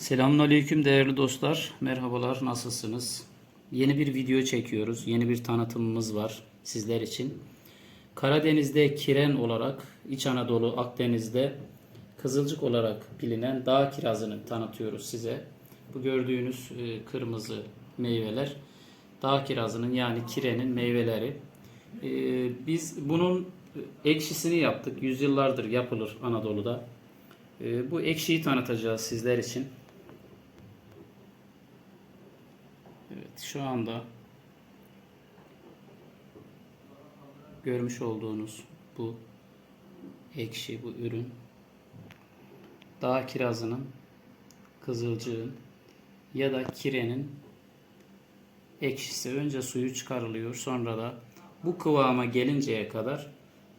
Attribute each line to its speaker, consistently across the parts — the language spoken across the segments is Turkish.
Speaker 1: Selamünaleyküm değerli dostlar. Merhabalar, nasılsınız? Yeni bir video çekiyoruz. Yeni bir tanıtımımız var sizler için. Karadeniz'de kiren olarak, İç Anadolu, Akdeniz'de kızılcık olarak bilinen dağ kirazını tanıtıyoruz size. Bu gördüğünüz e, kırmızı meyveler dağ kirazının yani kirenin meyveleri. E, Biz bunun ekşisini yaptık. Yüzyıllardır yapılır Anadolu'da. E, Bu ekşiyi tanıtacağız sizler için. Evet şu anda görmüş olduğunuz bu ekşi bu ürün dağ kirazının kızılcığın ya da kirenin ekşisi önce suyu çıkarılıyor sonra da bu kıvama gelinceye kadar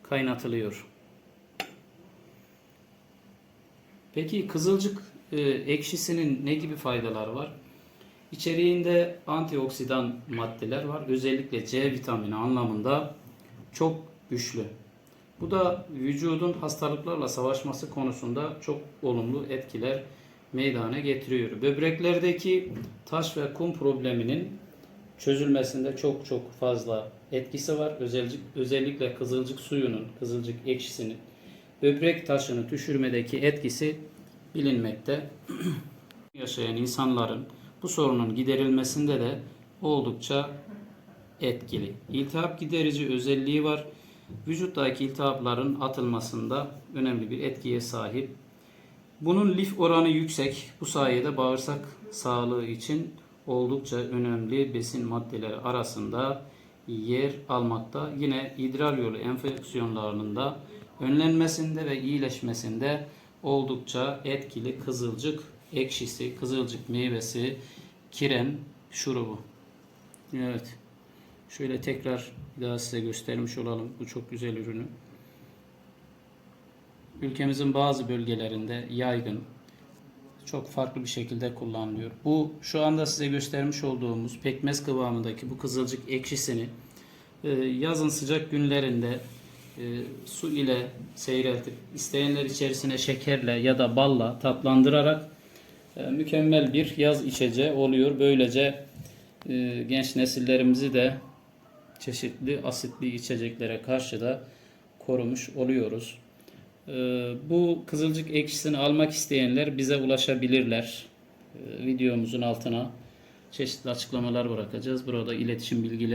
Speaker 1: kaynatılıyor. Peki kızılcık e, ekşisinin ne gibi faydaları var? İçeriğinde antioksidan maddeler var. Özellikle C vitamini anlamında çok güçlü. Bu da vücudun hastalıklarla savaşması konusunda çok olumlu etkiler meydana getiriyor. Böbreklerdeki taş ve kum probleminin çözülmesinde çok çok fazla etkisi var. Özellikle, özellikle kızılcık suyunun, kızılcık ekşisinin böbrek taşını düşürmedeki etkisi bilinmekte. Yaşayan insanların bu sorunun giderilmesinde de oldukça etkili. İltihap giderici özelliği var. Vücuttaki iltihapların atılmasında önemli bir etkiye sahip. Bunun lif oranı yüksek. Bu sayede bağırsak sağlığı için oldukça önemli besin maddeleri arasında yer almakta. Yine idrar yolu enfeksiyonlarının da önlenmesinde ve iyileşmesinde oldukça etkili kızılcık ekşisi, kızılcık meyvesi, kiren şurubu. Evet. Şöyle tekrar daha size göstermiş olalım bu çok güzel ürünü. Ülkemizin bazı bölgelerinde yaygın, çok farklı bir şekilde kullanılıyor. Bu şu anda size göstermiş olduğumuz pekmez kıvamındaki bu kızılcık ekşisini e, yazın sıcak günlerinde e, su ile seyreltip isteyenler içerisine şekerle ya da balla tatlandırarak mükemmel bir yaz içeceği oluyor. Böylece e, genç nesillerimizi de çeşitli asitli içeceklere karşı da korumuş oluyoruz. E, bu kızılcık ekşisini almak isteyenler bize ulaşabilirler. E, videomuzun altına çeşitli açıklamalar bırakacağız. Burada iletişim bilgileri